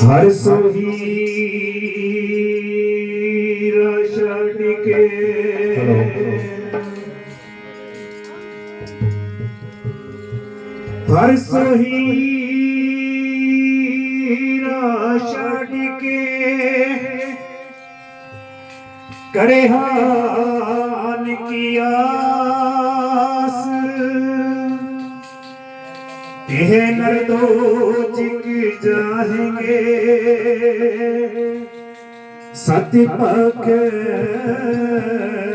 ਹਰ ਸੋਹੀ ਛੱਡ ਕੇ ਹਰ ਸੋਹੀ ਛੱਡ ਕੇ ਕਰੇ ਹਾਨ ਕੀ ਇਹ ਨਰਦੋ ਚਿਕ ਜਾਹੇਗੇ। ਸਤਿ ਪਖ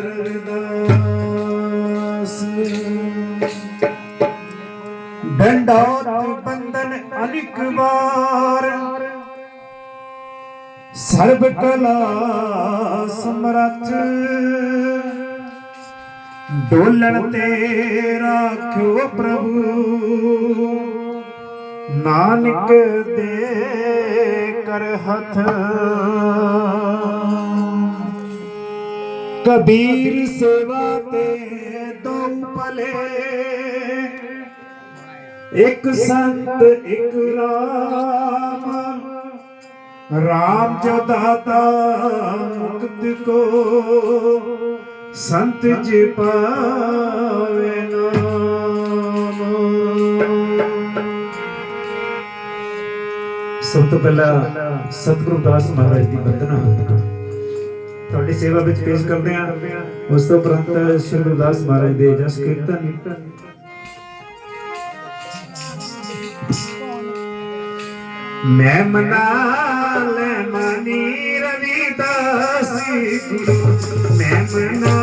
ਰਵਿਦਾਸ। ਡੰਡੋਤ ਬੰਦਨ ਅਨਿਕ ਵਾਰ। ਸਰਬ ਕਲਾ ਸਮਰੱਥ। डोलन तेरा क्यों प्रभु। नानक दे कर हथ। कबीर सेवा ते दो पले। एक संत, एक राम। राम जो दाता मुक्त को। ਸੰਤ ਜੀ ਪਾਵੇ ਸਭ ਤੋਂ ਪਹਿਲਾਂ ਸਤਿਗੁਰੂ ਦਾਸ ਮਹਾਰਾਜ ਦੀ ਵੰਦਨਾ ਤੁਹਾਡੀ ਸੇਵਾ ਵਿੱਚ ਪੇਸ਼ ਕਰਦੇ ਹਾਂ। ਉਸ ਤੋਂ ਉਪਰੰਤ ਸ੍ਰੀ ਗੁਰਦਾਸ ਮਹਾਰਾਜ ਦੇ ਜਸ ਕੀਰਤਨ। ਮੈਂ ਮਨਾ ਲੈ ਮਨੀ ਰਵਿਦਾਸੀ ਗੁਰੂ ਮੈਂ ਮਨਾ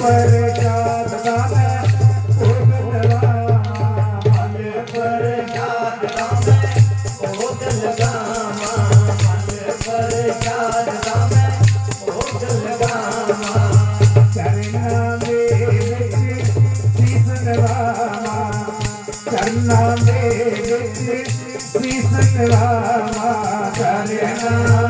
Krishna Rama Hare Rama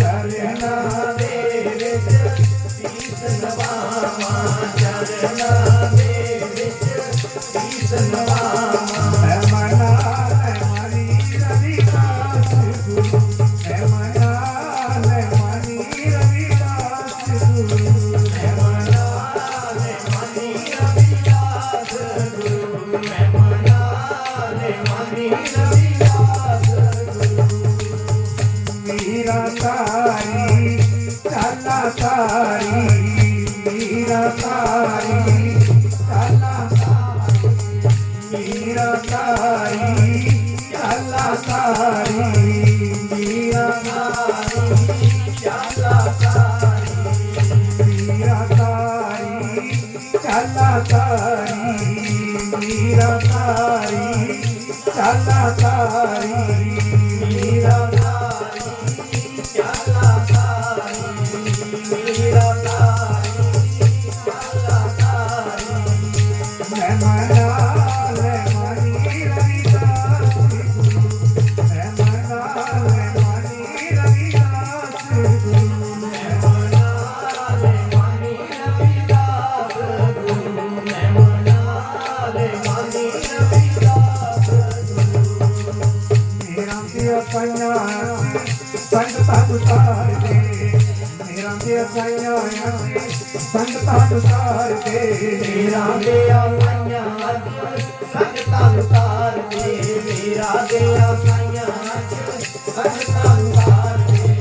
तारी चाला तारी मीरा तारी चाला तारी मीरा तारी चाला तारी मीरा तारी चाला तारी मीरा तारी चाला तारी मीरा तारी चाला तारी ਸੰਗਤਾਂ ਉਤਾਰ ਦੇ ਮੇਰਾ ਤੇ ਪੰਜਾ ਸੰਗਤਾਂ ਉਤਾਰ ਦੇ ਮੇਰਾ ਗਿਆ ਸਾਈਆਂ ਅੱਜ ਸੰਗਤਾਂ ਉਤਾਰ ਦੇ ਮੇਰਾ ਗਿਆ ਸਾਈਆਂ ਅੱਜ ਸੰਗਤਾਂ ਉਤਾਰ ਦੇ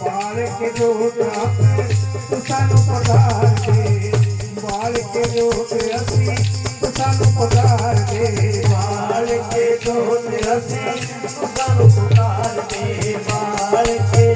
ਬਾਲ ਕੇ ਜੋਤ ਆਪੇ ਤੂੰ ਸਾਨੂੰ ਪਧਾਰ ਦੇ ਬਾਲ ਕੇ ਜੋਤ ਅਸੀਂ ਤੂੰ ਸਾਨੂੰ ਪਧਾਰ ਦੇ ਬਾਲ ਕੇ ਜੋਤ ਅਸੀਂ ਸਾਨੂੰ ਪੁਕਾਰ ਦੇ ਬਾਲ ਕੇ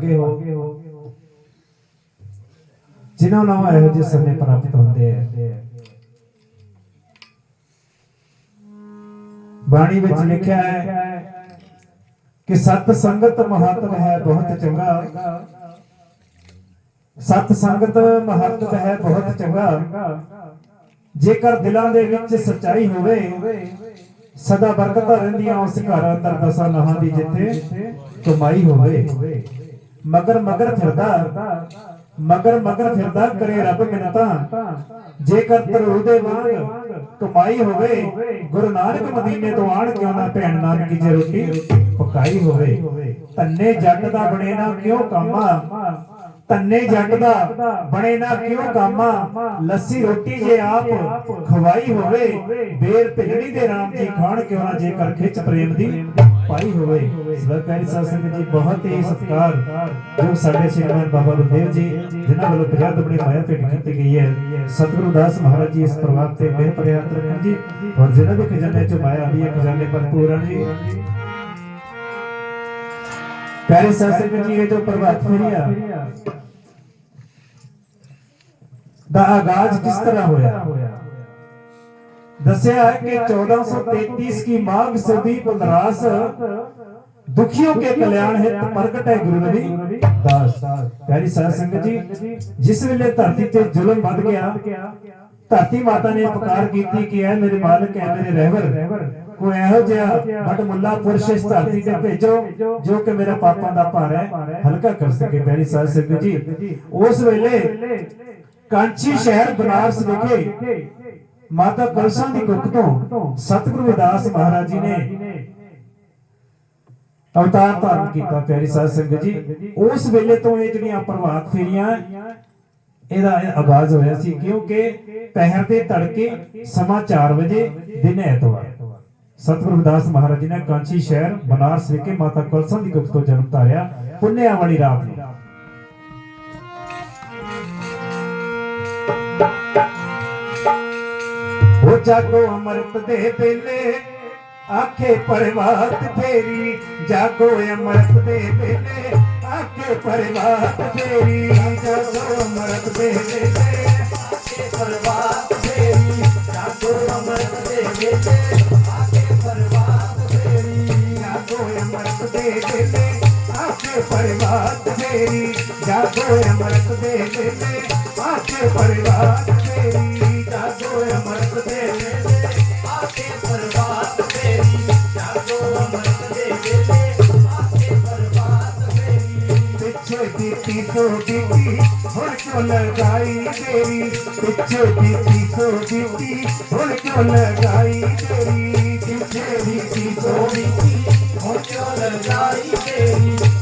ਹੀ ਹੋ। ਜਿਨ੍ਹਾਂ ਨੂੰ ਇਹੋ ਜਿਹੇ ਸਮੇਂ ਪ੍ਰਾਪਤ ਹੁੰਦੇ ਆ। ਬਾਣੀ ਵਿੱਚ ਲਿਖਿਆ ਹੈ ਕਿ ਸਤ ਸੰਗਤ ਮਹੱਤਵ ਹੈ, ਬਹੁਤ ਚੰਗਾ। ਸਤ ਸੰਗਤ ਮਹੱਤਵ ਹੈ, ਬਹੁਤ ਚੰਗਾ। ਜੇਕਰ ਦਿਲਾਂ ਦੇ ਵਿੱਚ ਸਚਾਈ ਹੋਵੇ, ਸਦਾ ਬਰਕਤਾਂ ਰਹਿੰਦੀਆਂ ਉਸ ਘਰ ਅੰਦਰ ਦਸਾਂ ਨਹਾਂ ਦੀ ਜਿੱਥੇ ਕਮਾਈ ਹੋਵੇ। ਮਗਰ ਮਗਰ ਫਿਰਦਾ, ਮਗਰ ਮਗਰ ਫਿਰਦਾ ਕਰੇ ਰੱਬ ਮਿੰਨਤਾਂ ਜੇਕਰ ਤਰੂ ਦੇ ਵਾਂਗ ਕਮਾਈ ਹੋਵੇ, ਗੁਰੂ ਨਾਨਕ ਮਦੀਨੇ ਤੋਂ ਆਣ ਕਿਉਂ ਨਾ ਭੈਣ ਨਾਨਕੀ ਜੇ ਰੋਟੀ ਪਕਾਈ ਹੋਵੇ ਤੰਨੇ ਜੱਟ ਦਾ ਬਣੇ ਨਾ ਕਿਉਂ ਕਾਮਾ? ਤੰਨੇ ਜੱਟ ਦਾ ਬਣੇ ਨਾ ਕਿਉਂ ਕਾਮਾ? ਲੱਸੀ ਰੋਟੀ ਜੇ ਆਪ ਖਵਾਈ ਹੋਵੇ ਬੇਰ ਭਿਜੜੀ ਦੇ ਰਾਮ ਜੀ ਖਾਣ ਕਿਉਂ ਨਾ ਜੇਕਰ ਖਿੱਚ ਪ੍ਰੇਮ ਦੀ ਪਾਈ ਹੋਵੇ। ਸਦਾ ਪਿਆਰੀ ਸੰਗਤ ਜੀ ਬਹੁਤ ਹੀ ਸਤਿਕਾਰ ਜੋ ਸਾਡੇ ਸ਼੍ਰੀਮਾਨ ਬਾਬਾ ਬਲਦੇਵ ਜੀ, ਜਿਨ੍ਹਾਂ ਵੱਲੋਂ ਪੰਜਾਹ ਬੜੀ ਮਾਇਆ ਭੇਟ ਕੀਤੀ ਗਈ ਹੈ। ਸਤਿਗੁਰੂ ਦਾਸ ਮਹਾਰਾਜ ਜੀ ਇਸ ਪ੍ਰਵਾਦ ਤੇ ਮਿਹਰ ਭਰਿਆ ਰੱਖਣ ਜੀ, ਔਰ ਜਿਹਨਾਂ ਦੇ ਖਜ਼ਾਨੇ ਚ ਮਾਇਆ ਆਂਦੀ ਹੈ ਖਜ਼ਾਨੇ ਭਰਪੂਰ ਹਨ ਜੀ। ਪਿਆਰੇ ਸਾਧ ਜੀ ਇਹ ਜੋ ਪ੍ਰਭਾਤ ਫੇਰੀਆ ਦਾ ਆਗਾਜ਼ ਕਿਸ ਤਰ੍ਹਾਂ ਹੋਇਆ? ਦੱਸਿਆ ਹੈ ਕਿ 1433 की माघ सुदीप नरास दुखियों के कल्याण हेतु प्रगट है गुरु रविदास प्यारी साध संगत जी जिस ਵੇਲੇ ਧਰਤੀ ਤੇ ਜ਼ੁਲਮ ਵੱਧ ਗਿਆ ਧਰਤੀ ਮਾਤਾ ਨੇ ਪੁਕਾਰ ਕੀਤੀ ਕਿ ਐ ਮੇਰੇ ਮਾਲਕ ਐ ਮੇਰੇ ਰਹਿਬਰ ਕੋਈ ਇਹੋ ਜਿਹਾ ਵੱਡ ਮੁੱਲਾ ਪੁਰਸ਼ ਇਸ ਧਰਤੀ ਤੇ ਭੇਜੋ ਜੋ ਕਿ ਮੇਰਾ ਪਾਪਾਂ ਦਾ ਭਾਰ ਹੈ ਹਲਕਾ ਕਰ ਸਕੇ ਪਿਆਰੀ ਸਾਧ ਸੰਗਤ ਜੀ ਉਸ ਵੇਲੇ ਕਾਂਚੀ ਸ਼ਹਿਰ ਬਨਾਰਸ ਵਿਖੇ ਮਾਤਾ ਕਲਸਾਂ ਦੀ ਕੁੱਖ ਤੋਂ ਸਤਿਗੁਰੂ ਵਿਦਾਸ ਮਹਾਰਾਜ ਜੀ ਨੇ ਅਵਤਾਰ ਧਾਰਨ ਕੀਤਾ, ਪਿਆਰੀ ਸਾਧ ਸੰਗਤ ਜੀ। ਉਸ ਵੇਲੇ ਤੋਂ ਇਹ ਜਿਹੜੀਆਂ ਪ੍ਰਭਾਤ ਫੇਰੀਆਂ, ਇਹਦਾ ਆਗਾਜ਼ ਹੋਇਆ ਸੀ ਕਿਉਂਕਿ ਪਹਿਰ ਦੇ ਤੜਕੇ ਸਮਾਂ 4 ਵਜੇ, ਦਿਨ ਐਤਵਾਰ। ਸਤਿਗੁਰੂ ਰਵਿਦਾਸ ਮਹਾਰਾਜ ਜੀ ਨੇ ਕਾਂਚੀ ਸ਼ਹਿਰ, ਬਨਾਰਸ ਵਿਖੇ ਮਾਤਾ ਕਲਸਨ ਦੀ ਕੁੱਖ ਤੋਂ ਜਨਮ ਧਾਰਿਆ, ਪੁੰਨਿਆ ਵਾਲੀ ਰਾਤ ਨੂੰ। हो जागो, अमृत दे बेले आखे परवात फेरी, जागो, अमृत दे बेले आखे परवात फेरी, जागो, अमृत दे बेले आखे परवात फेरी, जागो, अमृत दे आखे परवात फेरी, जागो, अमृत दे परिवार मेरी, जागो अमृत दे दे आँख परिवार मेरी, जागो अमृत दे दे आँख परिवार मेरी, जागो अमृत दे दे आँख परिवार मेरी। पिछे बीती तो बीती, हुन क्यों लगाई तेरी? पिछे बीती तो बीती, हुन क्यों लगाई तेरी? पिछे बीती तो बीती, हुन क्यों लगाई तेरी?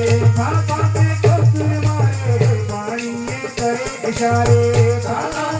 I'm Kare, Kare,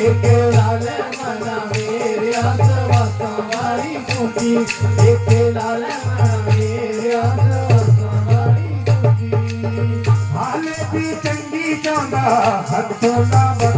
लाल मना मेरे आसवासा मारी कुटी एक लाल मना मेरे आसवासा मारी कुटी हाले भी चंगी चांदा हक तो ना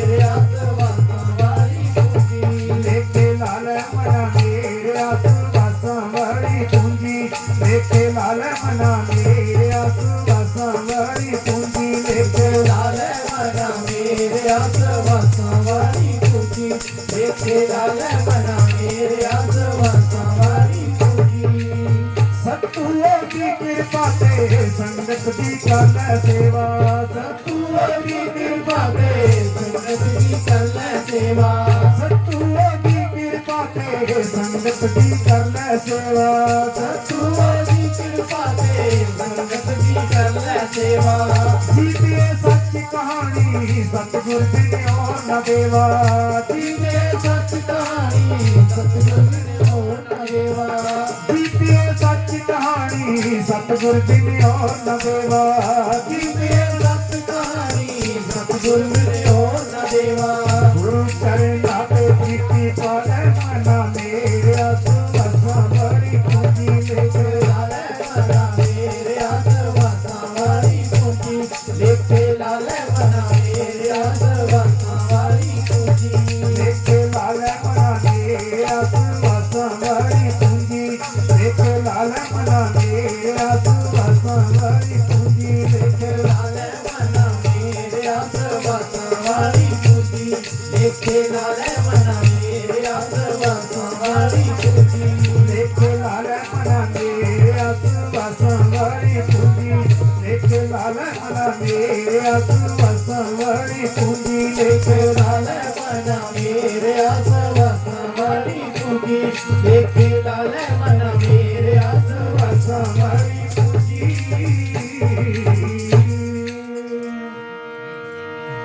सेवा सतु की सेवा। सतु की की कर सेवा। सतु संगत की कर सेवा। सच कहानी, सतगुर बिन और न सच कहानी, सतगुर बिन और न देवा। ਕਹਾਣੀ ਸਤਗੁਰ ਦੀ ਨਿਓ ਲਵੇਵਾ ਕੀ ਮੇਰੀ ਸਤ ਕਹਾਣੀ ਸਤਗੁਰ ਦੀ देखे ना रे मना